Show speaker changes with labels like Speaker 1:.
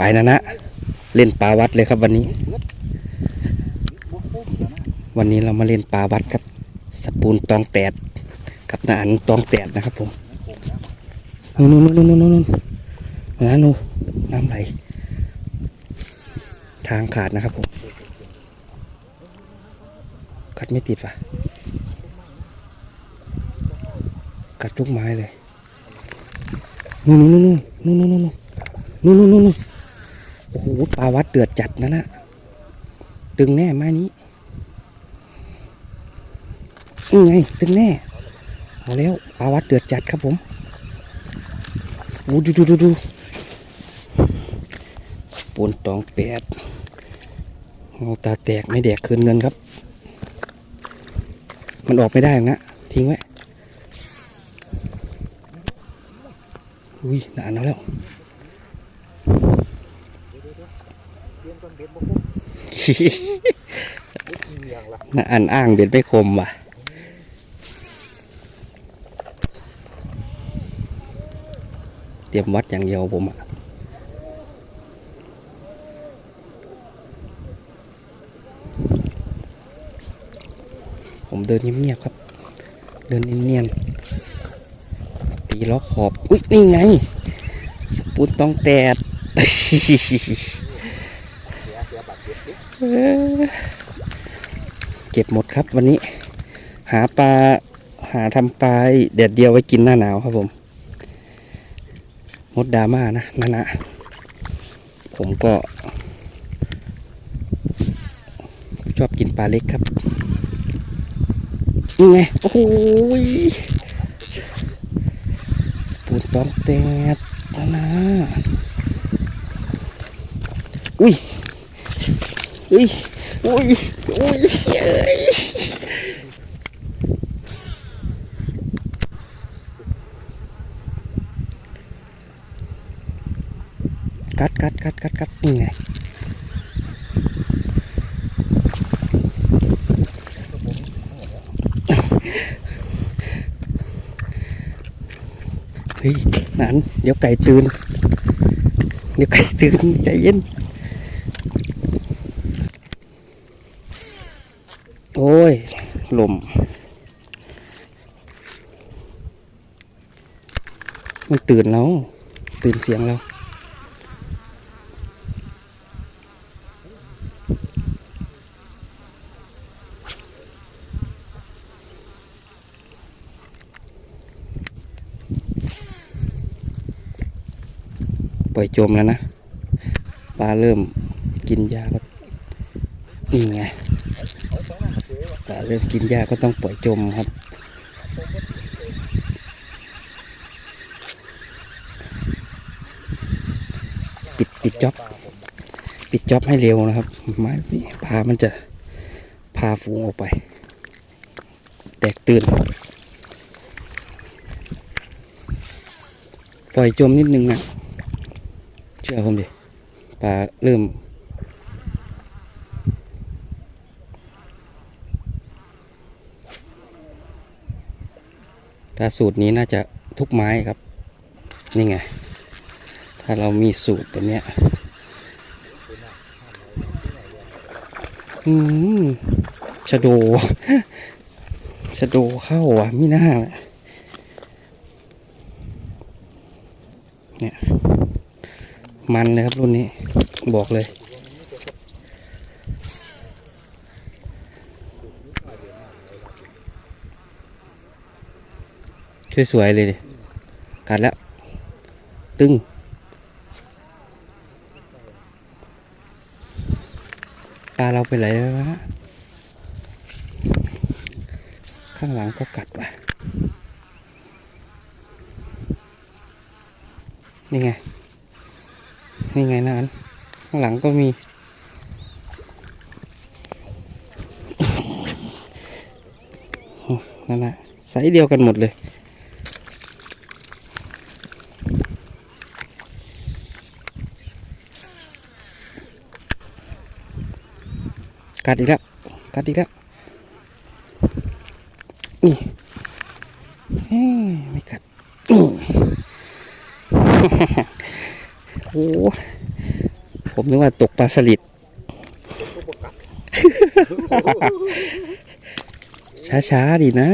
Speaker 1: ไปนะนะ เล่นปลาวัดเลยครับวันนี้ วันนี้เรามาเล่นปลาวัดครับ สปูนตองแตดกับนาอันตองแตดนะครับผมนู่นนู่นนู่นนู่นนู่นนะนู่นน้ำไหล ทางขาดนะครับผมกัดไม่ติดว่ะ กัดทุกไม้เลย นู่นนู่นนู่นนู่นนู่นนู่นนู่นนู่นนู่นนู่น โอ้โหปลาวัดเดือดจัดนะนะตึงแน่ไม้นี้อือไงตึงแน่เอาแล้วปลาวัดเดือดจัดครับผมโอ้ดูดูดูดูสปูนตองแปดเอาตาแตกไม่แดกคืนเงินครับ มันออกไม่ได้นะทิ้งไว้อุ้ยนานแล้ว น่าอ่านอ้างเบ็ดไม่คมว่ะเตรียมวัดอย่างเดียวผมอะผมเดินเงียบๆครับ เดินเนียนๆตีล้อขอบ อุ้ยนี่ไง สปูนต้องแตด เก็บหมดครับวันนี้ หาปลาหาทำปลาแดดเดียวไว้กินหน้าหนาวครับผมมดดราม่านะนั่นนะ ผมก็ ชอบกินปลาเล็กครับนี่ไง โอ้โหสปูนต้องแตดนะนะ Ui. Ui. Ui. Ui. Cắt cắt cắt cắt cắt như này. Ui, chạy yên โอ้ยลมมันตื่นแล้ว ตื่นเสียงแล้วปล่อยจมแล้วนะปลาเริ่มกินหญ้าก็นี่ไง ปลาเริ่มกินหญ้าก็ต้องปล่อยจมครับ ปิดปิดจ็อบปิดจ็อบให้เร็วนะครับไม้นี่ปลามันจะพาฝูงออกไป แตกตื่นปล่อยจมนิดนึงนะเชื่อผมดิปลาเริ่ม ถ้าสูตรนี้น่าจะทุกไม้ครับ นี่ไง ถ้าเรามีสูตรแบบนี้อืมชะโดชะโดเข้าอะไม่น่าเนี่ย มันเลยครับรุ่นนี้ บอกเลย สวยๆเลยดิกัดแล้ว ตึงตาเราไปไหนแล้วนะข้างหลังก็กัดว่ะนี่ไง นี่ไงนะอัน ข้างหลังก็มี นั่นแหละไซส์เดียวกันหมดเลย กัดอีกแล้วกัดอีกแล้วนี่ไม่กัดนี่โอ้ผมนึกว่าตกปลาสลิดช้าๆดีนะ